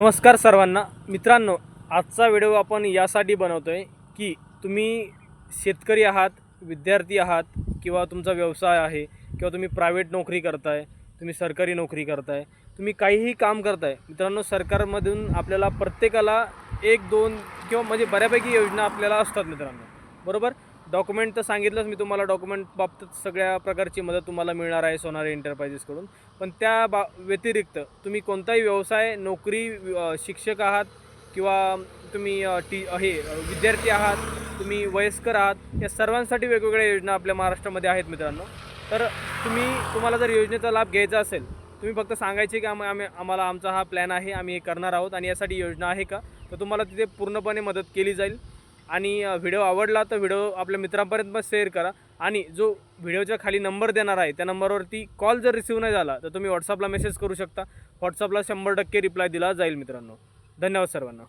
नमस्कार सर्वांना. मित्रांनो आजचा व्हिडिओ आपण यासाठी बनवतो आहे की तुम्ही शेतकरी आहात विद्यार्थी आहात किंवा तुमचा व्यवसाय आहे किंवा तुम्ही प्रायव्हेट नोकरी करताय तुम्ही सरकारी नोकरी करताय तुम्ही काहीही काम करताय. मित्रांनो सरकारमधून आपल्याला प्रत्येकाला एक दोन किंवा म्हणजे बऱ्यापैकी योजना आपल्याला असतात मित्रांनो. बरोबर? डॉक्युमेंट तर सांगितलंच मी तुम्हाला. डॉक्युमेंट बाबतीत सगळ्या प्रकारची मदत तुम्हाला मिळणार आहे सोनारी एंटरप्राइजेसकडून पण त्या बा व्यतिरिक्त तुम्ही कोणताही व्यवसाय नोकरी शिक्षक आहात किंवा तुम्ही टी हे विद्यार्थी आहात तुम्ही वयस्कर आहात या सर्वांसाठी वेगवेगळ्या योजना आपल्या महाराष्ट्रामध्ये आहेत मित्रांनो. तर तुम्ही तुम्हाला जर योजनेचा लाभ घ्यायचा असेल तुम्ही फक्त सांगायचे की आम आम्ही आम्हाला आमचा हा प्लॅन आहे आम्ही हे करणार आहोत आणि यासाठी योजना आहे का? तर तुम्हाला तिथे पूर्णपणे मदत केली जाईल. आणि व्हिडिओ आवडला तर व्हिडिओ आपल्या मित्रांपर्यंत पण शेअर करा. आणि जो व्हिडिओच्या खाली नंबर देणार आहे त्या नंबरवरती कॉल जर रिसीव्ह नाही झाला तर तुम्ही व्हॉट्सअपला मेसेज करू शकता. व्हॉट्सअपला शंभर टक्के रिप्लाय दिला जाईल मित्रांनो. धन्यवाद सर्वांना.